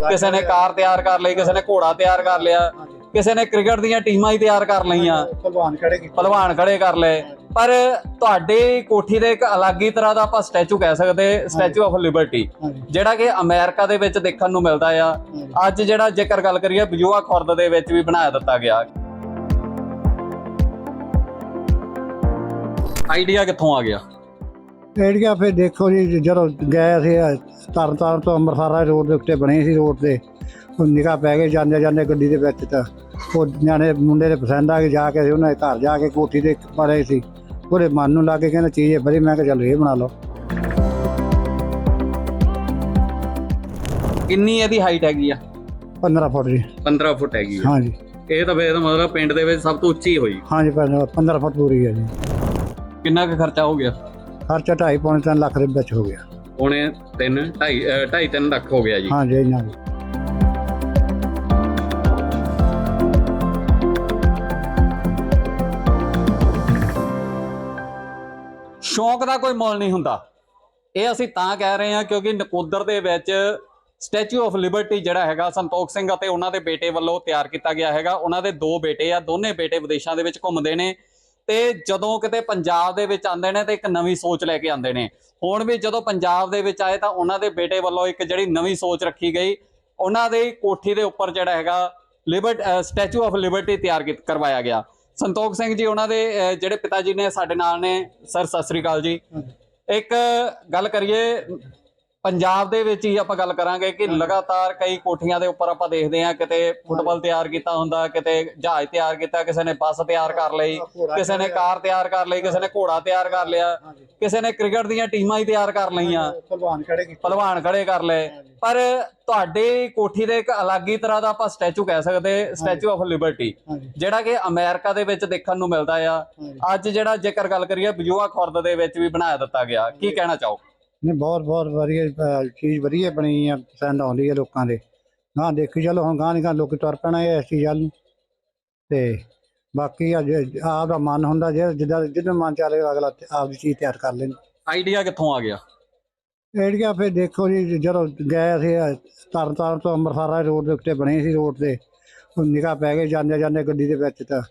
ਕਿਸੇ ਨੇ ਕਾਰ ਤਿਆਰ ਕਰ ਲਈ ਕਿਸੇ ਨੇ ਘੋੜਾ ਤਿਆਰ ਕਰ ਲਿਆ ਕਿਸੇ ਨੇ ਕ੍ਰਿਕਟ ਦੀਆਂ ਟੀਮਾਂ ਹੀ ਤਿਆਰ ਕਰ ਲਈਆਂ। ਭਲਵਾਨ ਖੜੇ ਕੀਤੇ। ਪਹਿਲਵਾਨ ਖੜੇ ਕਰ ਲਏ। ਪਰ ਤੁਹਾਡੇ ਕੋਠੀ ਦੇ ਇੱਕ ਅਲੱਗ ਹੀ ਤਰ੍ਹਾਂ ਦਾ ਆਪਾਂ ਸਟੈਚੂ ਕਹਿ ਸਕਦੇ ਸਟੈਚੂ ਆਫ ਲਿਬਰਟੀ ਜਿਹੜਾ ਕਿ ਅਮਰੀਕਾ ਦੇ ਵਿੱਚ ਦੇਖਣ ਨੂੰ ਮਿਲਦਾ ਆ। ਅੱਜ ਜਿਹੜਾ ਜੇਕਰ ਗੱਲ ਕਰੀਏ ਬਜੂਆ ਖੁਰਦ ਦੇ ਵਿੱਚ ਵੀ ਬਣਾ ਦਿੱਤਾ ਗਿਆ। ਆਈਡੀਆ ਕਿੱਥੋਂ ਆ ਗਿਆ? ਏੜੀਆ ਫਿਰ ਦੇਖੋ ਜੀ ਜਦੋਂ ਗਏ ਅਸੀਂ ਤਰਨ ਤਾਰਨ ਤੋਂ ਅੰਮ੍ਰਿਤਸਰ ਰੋਡ ਦੇ ਉੱਤੇ ਬਣੇ ਸੀ ਰੋਡ ਤੇ। ਉਹ ਨਿਗਾਹ ਪੈ ਗਏ ਜਾਂਦੇ ਜਾਂਦੇ ਗੱਡੀ ਦੇ ਵਿੱਚ ਤਾਂ। ਉਹ ਨਿਆਣੇ ਮੁੰਡੇ ਦੇ ਪਸੰਦ ਆ ਕੇ ਜਾ ਕੇ ਉਹਨਾਂ ਦੇ ਘਰ ਜਾ ਕੇ ਕੋਠੀ ਦੇ ਪਰੇ ਸੀ। ਉਹਦੇ ਮਨ ਨੂੰ ਲੱਗੇ ਕਹਿੰਦਾ ਚੀਜ਼ ਇਹ ਬੜੀ ਮੈਂ ਕਿਹਾ ਚਲੋ ਇਹ ਬਣਾ ਲਓ। ਕਿੰਨੀ ਇਹਦੀ ਹਾਈਟ ਹੈਗੀ ਆ? 15 ਫੁੱਟ ਜੀ। 15 ਫੁੱਟ ਹੈਗੀ ਆ। ਹਾਂਜੀ। ਇਹ ਤਾਂ ਫੇਰ ਮਤਲਬ ਪਿੰਡ ਦੇ ਵਿੱਚ ਸਭ ਤੋਂ ਉੱਚੀ ਹੋਈ। ਹਾਂਜੀ 15 ਫੁੱਟ ਪੂਰੀ ਹੈ ਜੀ। ਕਿੰਨਾ ਕੁ ਖਰਚਾ ਹੋ ਗਿਆ? ਖਰਚਾ ਢਾਈ ਪੌਣੇ ਤਿੰਨ ਲੱਖ ਦੇ ਵਿੱਚ ਹੋ ਗਿਆ। ਪੌਣੇ 3 2.5 2.5 3 ਲੱਖ ਹੋ ਗਿਆ ਜੀ। ਹਾਂਜੀ ਇਹਨਾਂ ਦੀ ਸ਼ੌਂਕ ਦਾ ਕੋਈ ਮੁੱਲ ਨਹੀਂ ਹੁੰਦਾ। ਇਹ ਅਸੀਂ ਤਾਂ ਕਹਿ ਰਹੇ ਹਾਂ ਕਿਉਂਕਿ ਨਕੋਦਰ ਦੇ ਵਿੱਚ ਸਟੈਚੂ ਆਫ ਲਿਬਰਟੀ ਜਿਹੜਾ ਹੈਗਾ ਸੰਤੋਖ ਸਿੰਘ ਅਤੇ ਉਹਨਾਂ ਦੇ ਬੇਟੇ ਵੱਲੋਂ ਤਿਆਰ ਕੀਤਾ ਗਿਆ ਹੈਗਾ। ਉਹਨਾਂ ਦੇ ਦੋ ਬੇਟੇ ਆ ਦੋਨੇ ਬੇਟੇ ਵਿਦੇਸ਼ਾਂ ਦੇ ਵਿੱਚ ਘੁੰਮਦੇ ਨੇ। ਤੇ ਜਦੋਂ ਕਿਤੇ ਪੰਜਾਬ ਦੇ ਵਿੱਚ ਆਉਂਦੇ ਨੇ ਤੇ ਇੱਕ ਨਵੀਂ ਸੋਚ ਲੈ ਕੇ ਆਉਂਦੇ ਨੇ। ਹੁਣ ਵੀ ਜਦੋਂ ਪੰਜਾਬ ਦੇ ਵਿੱਚ ਆਏ ਤਾਂ ਉਹਨਾਂ ਦੇ ਬੇਟੇ ਵੱਲੋਂ ਇੱਕ ਜਿਹੜੀ ਨਵੀਂ ਸੋਚ ਰੱਖੀ ਗਈ ਉਹਨਾਂ ਦੇ ਕੋਠੀ ਦੇ ਉੱਪਰ ਜਿਹੜਾ ਹੈਗਾ ਲਿਬਰਟ ਸਟੈਚੂ ਆਫ ਲਿਬਰਟੀ ਤਿਆਰ ਕੀਤ- ਕਰਵਾਇਆ ਗਿਆ। ਸੰਤੋਖ ਸਿੰਘ ਜੀ ਉਹਨਾਂ ਦੇ ਜਿਹੜੇ ਪਿਤਾ ਜੀ ਨੇ ਸਾਡੇ ਨਾਲ ਨੇ ਸਰ ਸਤਿ ਸ੍ਰੀ ਅਕਾਲ ਜੀ। ਇੱਕ ਗੱਲ ਕਰੀਏ ਪੰਜਾਬ ਦੇ ਵਿੱਚ ਹੀ ਆਪਾਂ ਗੱਲ ਕਰਾਂਗੇ ਕਿ ਲਗਾਤਾਰ ਕਈ ਕੋਠੀਆਂ ਦੇ ਉੱਪਰ ਆਪਾਂ ਦੇਖਦੇ ਹਾਂ ਕਿਤੇ ਫੁੱਟਬਾਲ ਤਿਆਰ ਕੀਤਾ ਹੁੰਦਾ ਕਿਤੇ ਜਹਾਜ਼ ਤਿਆਰ ਕੀਤਾ ਕਿਸੇ ਨੇ ਬੱਸ ਤਿਆਰ ਕਰ ਲਈ ਕਿਸੇ ਨੇ ਕਾਰ ਤਿਆਰ ਕਰ ਲਈ ਕਿਸੇ ਨੇ ਘੋੜਾ ਤਿਆਰ ਕਰ ਲਿਆ ਕਿਸੇ ਨੇ ਕ੍ਰਿਕਟ ਦੀਆਂ ਟੀਮਾਂ ਹੀ ਤਿਆਰ ਕਰ ਲਈਆਂ। ਭਲਵਾਨ ਖੜੇ ਕੀਤੇ। ਪਹਿਲਵਾਨ ਖੜੇ ਕਰ ਲਏ। ਪਰ ਤੁਹਾਡੇ ਕੋਠੀ ਦੇ ਇੱਕ ਅਲੱਗ ਹੀ ਤਰ੍ਹਾਂ ਦਾ ਆਪਾਂ ਸਟੈਚੂ ਕਹਿ ਸਕਦੇ ਸਟੈਚੂ ਆਫ ਲਿਬਰਟੀ ਜਿਹੜਾ ਕਿ ਅਮਰੀਕਾ ਦੇ ਵਿੱਚ ਦੇਖਣ ਨੂੰ ਮਿਲਦਾ ਆ। ਅੱਜ ਜਿਹੜਾ ਜੇਕਰ ਗੱਲ ਕਰੀਏ ਬਜੂਆ ਖੁਰਦ ਦੇ ਵਿੱਚ ਵੀ ਬਣਾ ਦਿੱਤਾ ਗਿਆ। ਕੀ ਕਹਿਣਾ ਚਾਹੋ? ਨਹੀਂ ਬਹੁਤ ਬਹੁਤ ਵਧੀਆ ਅਹ, ਚੀਜ਼ ਵਧੀਆ ਬਣੀ ਆ ਪਸੰਦ ਆਉਂਦੀ ਹੈ ਲੋਕਾਂ ਦੇ। ਗਾਂ ਦੇਖੀ ਚਲੋ ਹੁਣ ਗਾਂ ਦੀ ਗਾਂ ਲੋਕੀ ਤੁਰ ਪੈਣਾ ਇਸ ਚੀਜ਼ ਵੱਲ ਨੂੰ। ਤੇ ਬਾਕੀ ਅੱਜ ਆਪ ਦਾ ਮਨ ਹੁੰਦਾ ਜੇ ਜਿੱਦਾਂ ਜਿੱਦਾਂ ਮਨ ਚਾਲੇ ਅਗਲਾ ਤੇ ਆਪ ਦੀ ਚੀਜ਼ ਤਿਆਰ ਕਰ ਲੈਂਦਾ। ਆਈਡੀਆ ਕਿੱਥੋਂ ਆ ਗਿਆ? ਏੜੀਆ ਫਿਰ ਦੇਖੋ ਜੀ ਜਦੋਂ ਗਏ ਅਸੀਂ ਤਰਨ ਤਾਰਨ ਤੋਂ ਅੰਮ੍ਰਿਤਸਰ ਰੋਡ ਦੇ ਉੱਤੇ ਬਣੇ ਸੀ ਰੋਡ ਤੇ। ਉਹ ਨਿਗਾਹ ਪੈ ਗਏ ਜਾਂਦੇ ਜਾਂਦੇ ਗੱਡੀ ਦੇ ਵਿੱਚ ਤਾਂ।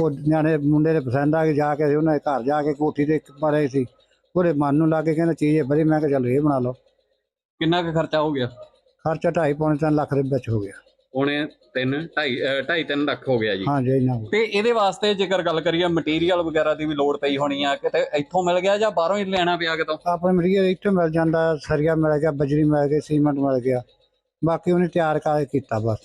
ਉਹ ਨਿਆਣੇ ਮੁੰਡੇ ਦੇ ਪਸੰਦ ਆ ਕੇ ਜਾ ਕੇ ਉਹਨਾਂ ਦੇ ਘਰ ਜਾ ਕੇ ਕੋਠੀ ਦੇ ਪਰੇ ਸੀ। ਉਹਦੇ ਮਨ ਨੂੰ ਲੱਗੇ ਕਹਿੰਦਾ ਚੀਜ਼ ਇਹ ਬੜੀ ਮੈਂ ਕਿਹਾ ਚਲੋ ਇਹ ਬਣਾ ਲਓ। ਕਿੰਨਾ ਕੁ ਖਰਚਾ ਹੋ ਗਿਆ? ਖਰਚਾ ਢਾਈ ਪੌਣੇ ਤਿੰਨ ਲੱਖ ਦੇ ਵਿੱਚ ਹੋ ਗਿਆ। ਪੌਣੇ 3 2.5 2.5 3 ਲੱਖ ਹੋ ਗਿਆ ਜੀ। ਹਾਂਜੀ ਇਹਨਾਂ ਤੇ ਇਹਦੇ ਵਾਸਤੇ ਜੇਕਰ ਗੱਲ ਕਰੀਏ ਮਟੀਰੀਅਲ ਵਗੈਰਾ ਦੀ ਵੀ ਲੋੜ ਪਈ ਹੋਣੀ ਆ ਕਿਤੇ ਇੱਥੋਂ ਮਿਲ ਗਿਆ ਜਾਂ ਬਾਹਰੋਂ ਹੀ ਲੈਣਾ ਪਿਆ ਕਿਤੋਂ? ਆਪਣੇ ਮਰੀਜ਼ ਇੱਥੇ ਮਿਲ ਜਾਂਦਾ ਸਰੀਆ ਮਿਲ ਗਿਆ ਬਜਰੀ ਮਿਲ ਗਈ ਸੀਮੈਂਟ ਮਿਲ ਗਿਆ। ਬਾਕੀ ਉਹਨੇ ਤਿਆਰ ਕਰ ਕੀਤਾ ਬਸ।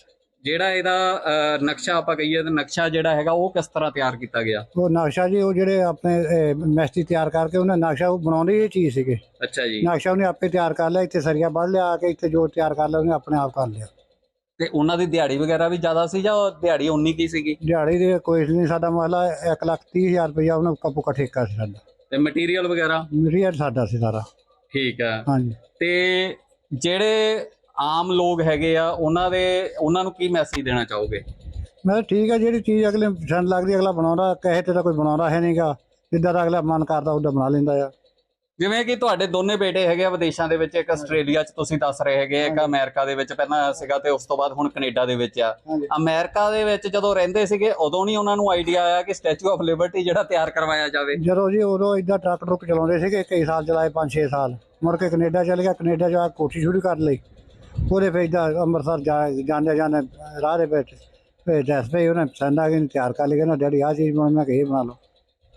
ਜਿਹੜਾ ਇਹਦਾ ਅਹ, ਨਕਸ਼ਾ ਆਪਾਂ ਕਹੀਏ ਤਾਂ ਨਕਸ਼ਾ ਜਿਹੜਾ ਹੈਗਾ ਉਹ ਕਿਸ ਤਰ੍ਹਾਂ ਤਿਆਰ ਕੀਤਾ ਗਿਆ? ਉਹ ਨਕਸ਼ਾ ਜੀ ਉਹ ਜਿਹੜੇ ਆਪਣੇ ਅਹ, ਮਿਸਤਰੀ ਤਿਆਰ ਕਰਕੇ ਉਹਨੇ ਨਕਸ਼ਾ ਉਹ ਬਣਾਉਂਦੇ ਇਹ ਚੀਜ਼ ਸੀਗੇ। ਅੱਛਾ ਜੀ। ਨਕਸ਼ਾ ਉਹਨੇ ਆਪੇ ਤਿਆਰ ਕਰ ਲਿਆ ਇੱਥੇ ਸਰੀਆ ਵੱਢ ਲਿਆ ਆ ਕੇ ਇੱਥੇ ਜੋ ਤਿਆਰ ਕਰ ਲਿਆ ਉਹਨੇ ਆਪਣੇ ਆਪ ਕਰ ਲਿਆ। ਤੇ ਉਹਨਾਂ ਦੀ ਦਿਹਾੜੀ ਵਗੈਰਾ ਵੀ ਜ਼ਿਆਦਾ ਸੀ ਜਾਂ ਉਹ ਦਿਹਾੜੀ ਉਨੀ ਕੀ ਸੀਗੀ? ਦਿਹਾੜੀ ਦੇ ਕੋਈ ਨਹੀਂ ਸਾਡਾ ਮਸਲਾ 1 ਲੱਖ ਤੀਹ ਹਜ਼ਾਰ ਰੁਪਇਆ ਉਹਨੇ ਕੱਪੂ ਕਾ ਠੇਕਾ ਸੀ ਸਾਡਾ। ਤੇ ਮਟੀਰੀਅਲ ਵਗੈਰਾ? ਮਰੀਜ਼ ਸਾਡਾ ਸੀ ਸਾਰਾ। ਠੀਕ ਆ। ਹਾਂਜੀ। ਤੇ ਜਿਹੜੇ ਆਮ ਲੋਕ ਹੈਗੇ ਆ ਉਹਨਾਂ ਦੇ ਉਹਨਾਂ ਨੂੰ ਕੀ ਮੈਸੇਜ ਦੇਣਾ ਚਾਹੋਗੇ? ਮੈਂ ਕਿਹਾ ਠੀਕ ਹੈ ਜਿਹੜੀ ਚੀਜ਼ ਅਗਲੇ ਨੂੰ ਪਸੰਦ ਲੱਗਦੀ ਅਗਲਾ ਬਣਾਉਂਦਾ ਕਹੇ ਤੇ ਤਾਂ ਕੋਈ ਬਣਾਉਂਦਾ ਹੈ ਨਹੀਂਗਾ ਜਿੱਦਾਂ ਦਾ ਅਗਲਾ ਮਨ ਕਰਦਾ ਉਹਦਾ ਬਣਾ ਲੈਂਦਾ ਆ। ਜਿਵੇਂ ਕਿ ਤੁਹਾਡੇ ਦੋਨੇ ਬੇਟੇ ਹੈਗੇ ਆ ਵਿਦੇਸ਼ਾਂ ਦੇ ਵਿੱਚ ਇੱਕ ਆਸਟ੍ਰੇਲੀਆ 'ਚ ਤੁਸੀਂ ਦੱਸ ਰਹੇ ਹੈਗੇ ਇੱਕ ਅਮਰੀਕਾ ਦੇ ਵਿੱਚ ਪਹਿਲਾਂ ਸੀਗਾ ਤੇ ਉਸ ਤੋਂ ਬਾਅਦ ਹੁਣ ਕੈਨੇਡਾ ਦੇ ਵਿੱਚ ਆ। ਹਾਂਜੀ। ਅਮਰੀਕਾ ਦੇ ਵਿੱਚ ਜਦੋਂ ਰਹਿੰਦੇ ਸੀਗੇ ਉਦੋਂ ਨਹੀਂ ਉਹਨਾਂ ਨੂੰ ਆਈਡੀਆ ਆਇਆ ਕਿ ਸਟੈਚੂ ਆਫ ਲਿਬਰਟੀ ਜਿਹੜਾ ਤਿਆਰ ਕਰਵਾਇਆ ਜਾਵੇ। ਜਦੋਂ ਜੀ ਉਦੋਂ ਇਦਾਂ ਟਰੱਕ ਟਰੁੱਕ ਚਲਾਉਂਦੇ ਸੀਗੇ ਕਈ ਸਾਲ ਚਲਾਏ 5-6 ਸਾਲ। ਮੁੜ ਕੇ ਕੈਨੇਡਾ ਚਲ ਗਿਆ ਕੈਨੇਡਾ ਜਾ ਕੇ ਕੋਠੀ ਸ਼ੁਰੂ ਕਰ ਲਈ। ਉਹਦੇ ਫਿਰ ਅੰਮ੍ਰਿਤਸਰ ਜਾ ਜਾਂਦੇ ਜਾਂਦੇ ਰਾਹ ਦੇ ਵਿੱਚ ਫਿਰ ਦੱਸ ਪਈ ਉਹਨੇ ਪਸੰਦ ਆ ਗਈ ਉਹਨੇ ਤਿਆਰ ਕਰ ਲਈ ਕਹਿੰਦਾ ਡੈਡੀ ਆਹ ਚੀਜ਼ ਬਣਾ ਮੈਂ ਕਿਹਾ ਬਣਾ ਲਓ।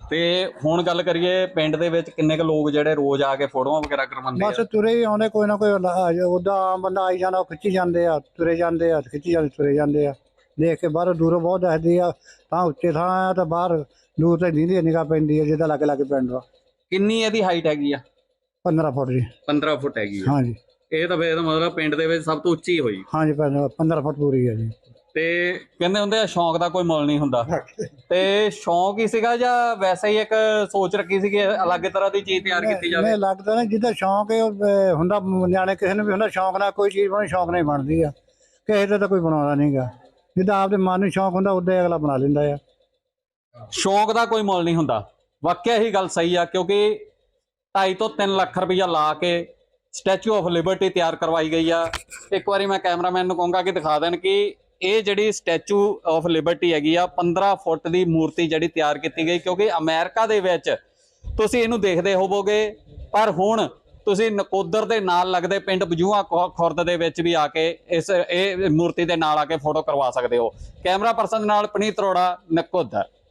ਤੇ ਹੁਣ ਗੱਲ ਕਰੀਏ ਪਿੰਡ ਦੇ ਵਿੱਚ ਕਿੰਨੇ ਕੁ ਲੋਕ ਜਿਹੜੇ ਰੋਜ਼ ਆ ਕੇ ਫੋਟੋਆਂ ਵਗੈਰਾ ਕਰਵਾਉਂਦੇ ਬਸ ਆ ਤੁਰੇ ਹੀ ਆਉਂਦੇ ਕੋਈ ਨਾ ਕੋਈ ਉਹਦਾ ਆਮ ਬੰਦਾ ਆਈ ਜਾਂਦਾ ਉਹ ਖਿੱਚੀ ਜਾਂਦੇ ਆ ਤੁਰੇ ਜਾਂਦੇ ਆ ਖਿੱਚੀ ਜਾਂਦੇ ਤੁਰੇ ਜਾਂਦੇ ਆ। ਦੇਖ ਕੇ ਬਾਹਰੋਂ ਦੂਰੋਂ ਬਹੁਤ ਦੱਸਦੀ ਆ ਤਾਂ ਉੱਚੇ ਥਾਂ ਆ ਤਾਂ ਬਾਹਰ ਦੂਰ ਤੇ ਨੀਂਦੀ ਨਿਗਾਹ ਪੈਂਦੀ ਆ ਜਿੱਦਾਂ ਲੱਗੇ ਲੱਗੇ ਪਿੰਡ ਦਾ ਕਿੰਨੀ ਇਹਦੀ ਹਾਈਟ ਹੈਗੀ ਆ? 15 ਫੁੱਟ ਜੀ। 15 ਫੁੱਟ ਹੈਗੀ ਆ। ਹਾਂਜੀ। ਇਹ ਤਾਂ ਫੇਰ ਮਤਲਬ ਪਿੰਡ ਦੇ ਵਿੱਚ ਸਭ ਤੋਂ ਉੱਚੀ ਹੋਈ। ਹਾਂਜੀ 15 ਫੁੱਟ ਪੂਰੀ ਹੈ ਜੀ। ਤੇ ਕਹਿੰਦੇ ਹੁੰਦੇ ਆ ਸ਼ੌਂਕ ਦਾ ਕੋਈ ਮੁੱਲ ਨਹੀਂ ਹੁੰਦਾ। ਤੇ ਸ਼ੌਂਕ ਹੀ ਸੀਗਾ ਜਾਂ ਵੈਸੇ ਹੀ ਇੱਕ ਸੋਚ ਰੱਖੀ ਸੀ ਕਿ ਅਲੱਗ ਤਰ੍ਹਾਂ ਦੀ ਚੀਜ਼ ਤਿਆਰ ਕੀਤੀ ਜਾਵੇ? ਨਹੀਂ ਲੱਗਦਾ ਨਾ ਜਿੱਦਾਂ ਸ਼ੌਂਕ ਹੈ ਹੁੰਦਾ ਨਿਆਣੇ ਕਿਸੇ ਨੂੰ ਵੀ ਹੁੰਦਾ ਸ਼ੌਂਕ ਨਾਲ ਕੋਈ ਚੀਜ਼ ਬਣਾਉਣੀ ਸ਼ੌਂਕ ਨਾਲ ਹੀ ਬਣਦੀ ਆ। ਕਿਸੇ ਦਾ ਤਾਂ ਕੋਈ ਬਣਾਉਂਦਾ ਨਹੀਂਗਾ ਜਿੱਦਾਂ ਆਪਦੇ ਮਨ ਨੂੰ ਸ਼ੌਂਕ ਹੁੰਦਾ ਉਦਾਂ ਹੀ ਅਗਲਾ ਬਣਾ ਲੈਂਦਾ ਆ। ਸ਼ੌਂਕ ਦਾ ਕੋਈ ਮੁੱਲ ਨਹੀਂ ਹੁੰਦਾ। ਵਾਕਿਆ ਹੀ ਗੱਲ ਸਹੀ ਆ ਕਿਉਂਕਿ 2.5 ਤੋਂ 3 ਲੱਖ ਰੁਪਈਆ ਲਾ ਕੇ ਸਟੈਚੂ ਆਫ ਲਿਬਰਟੀ ਤਿਆਰ ਕਰਵਾਈ ਗਈ ਆ। ਇੱਕ ਵਾਰੀ ਮੈਂ ਕੈਮਰਾਮੈਨ ਨੂੰ ਕਹੂੰਗਾ ਕਿ ਦਿਖਾ ਦੇਣ ਕਿ ਇਹ ਜਿਹੜੀ ਸਟੈਚੂ ਆਫ ਲਿਬਰਟੀ ਹੈਗੀ ਆ 15 ਫੁੱਟ ਦੀ ਮੂਰਤੀ ਜਿਹੜੀ ਤਿਆਰ ਕੀਤੀ ਗਈ, ਕਿਉਂਕਿ ਅਮਰੀਕਾ ਦੇ ਵਿੱਚ ਤੁਸੀਂ ਇਹਨੂੰ ਦੇਖਦੇ ਹੋਵੋਗੇ, ਪਰ ਹੁਣ ਤੁਸੀਂ ਨਕੋਦਰ ਦੇ ਨਾਲ ਲੱਗਦੇ ਪਿੰਡ ਬਜੂਆ ਖੁਰਦ ਦੇ ਵਿੱਚ ਵੀ ਆ ਕੇ ਇਸ, ਇਹ ਮੂਰਤੀ ਦੇ ਨਾਲ ਆ ਕੇ ਫੋਟੋ ਕਰਵਾ ਸਕਦੇ ਹੋ। ਕੈਮਰਾ ਪਰਸਨ ਨਾਲ, ਪਨੀਤ ਅਰੋੜਾ, ਨਕੋਦਰ।